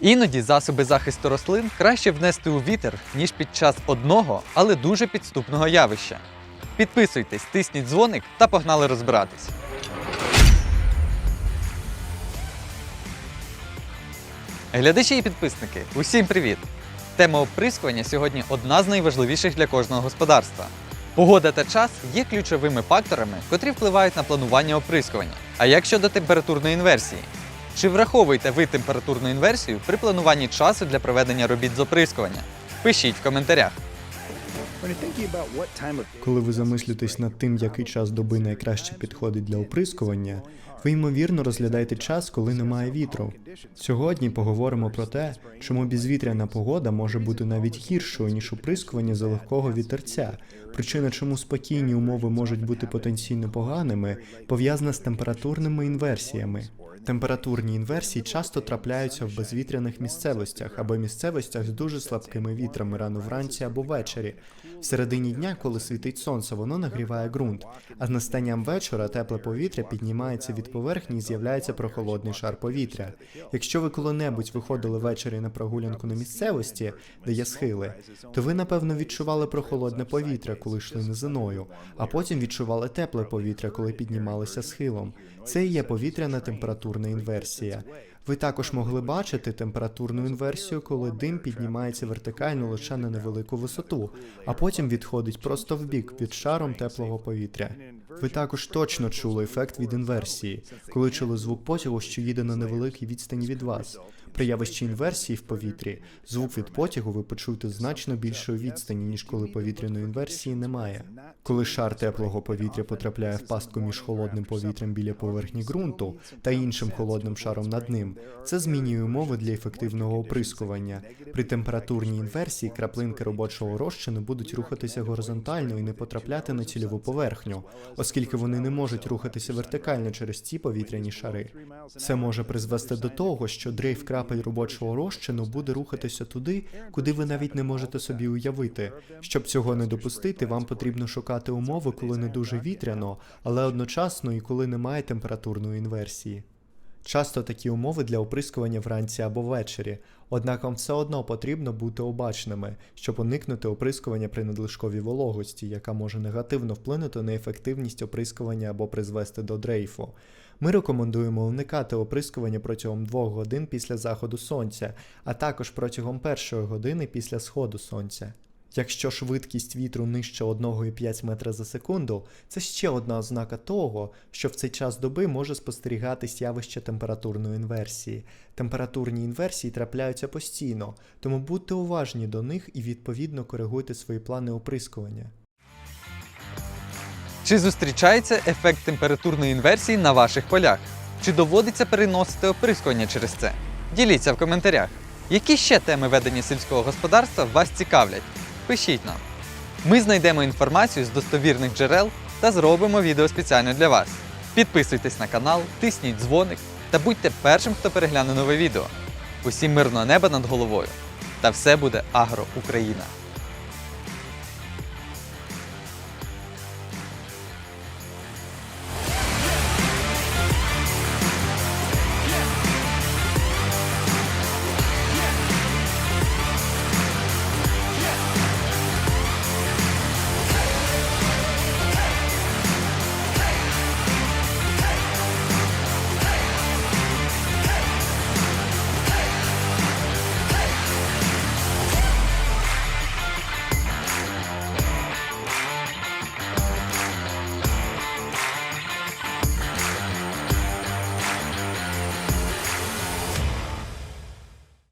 Іноді засоби захисту рослин краще внести у вітер, ніж під час одного, але дуже підступного явища. Підписуйтесь, тисніть дзвоник та погнали розбиратись. Глядачі і підписники, усім привіт! Тема оприскування сьогодні одна з найважливіших для кожного господарства. Погода та час є ключовими факторами, котрі впливають на планування оприскування. А як щодо температурної інверсії? Чи враховуєте ви температурну інверсію при плануванні часу для проведення робіт з оприскування? Пишіть в коментарях. Коли ви замислюєтесь над тим, який час доби найкраще підходить для оприскування, ви ймовірно розглядаєте час, коли немає вітру. Сьогодні поговоримо про те, чому безвітряна погода може бути навіть гіршою ніж оприскування за легкого вітерця. Причина, чому спокійні умови можуть бути потенційно поганими, пов'язана з температурними інверсіями. Температурні інверсії часто трапляються в безвітряних місцевостях або місцевостях з дуже слабкими вітрами рано вранці або ввечері. В середині дня, коли світить сонце, воно нагріває ґрунт, а з настанням вечора тепле повітря піднімається від поверхні і з'являється прохолодний шар повітря. Якщо ви коли-небудь виходили ввечері на прогулянку на місцевості, де є схили, то ви напевно відчували прохолодне повітря, коли йшли низиною, а потім відчували тепле повітря, коли піднімалися схилом. Це і є повітряна температурна інверсія. Ви також могли бачити температурну інверсію, коли дим піднімається вертикально лише на невелику висоту, а потім відходить просто вбік під шаром теплого повітря. Ви також точно чули ефект від інверсії, коли чули звук потягу, що їде на невеликій відстані від вас. При явищі інверсії в повітрі звук від потягу ви почуєте значно більшої відстані, ніж коли повітряної інверсії немає. Коли шар теплого повітря потрапляє в пастку між холодним повітрям біля поверхні ґрунту та іншим холодним шаром над ним, це змінює умови для ефективного оприскування. При температурній інверсії краплинки робочого розчину будуть рухатися горизонтально і не потрапляти на цільову поверхню, оскільки вони не можуть рухатися вертикально через ці повітряні шари. Це може призвести до того, що дрейф крапель робочого розчину буде рухатися туди, куди ви навіть не можете собі уявити. Щоб цього не допустити, вам потрібно шукати умови, коли не дуже вітряно, але одночасно і коли немає температурної інверсії. Часто такі умови для оприскування вранці або ввечері, однак вам все одно потрібно бути обачними, щоб уникнути оприскування при надлишковій вологості, яка може негативно вплинути на ефективність оприскування або призвести до дрейфу. Ми рекомендуємо уникати оприскування протягом 2 годин після заходу сонця, а також протягом першої години після сходу сонця. Якщо швидкість вітру нижче 1,5 метра за секунду, це ще одна ознака того, що в цей час доби може спостерігатись явище температурної інверсії. Температурні інверсії трапляються постійно, тому будьте уважні до них і відповідно коригуйте свої плани оприскування. Чи зустрічається ефект температурної інверсії на ваших полях? Чи доводиться переносити оприскування через це? Діліться в коментарях. Які ще теми ведення сільського господарства вас цікавлять? Пишіть нам. Ми знайдемо інформацію з достовірних джерел та зробимо відео спеціально для вас. Підписуйтесь на канал, тисніть дзвоник та будьте першим, хто перегляне нове відео. Усім мирного неба над головою. Та все буде Агро Україна!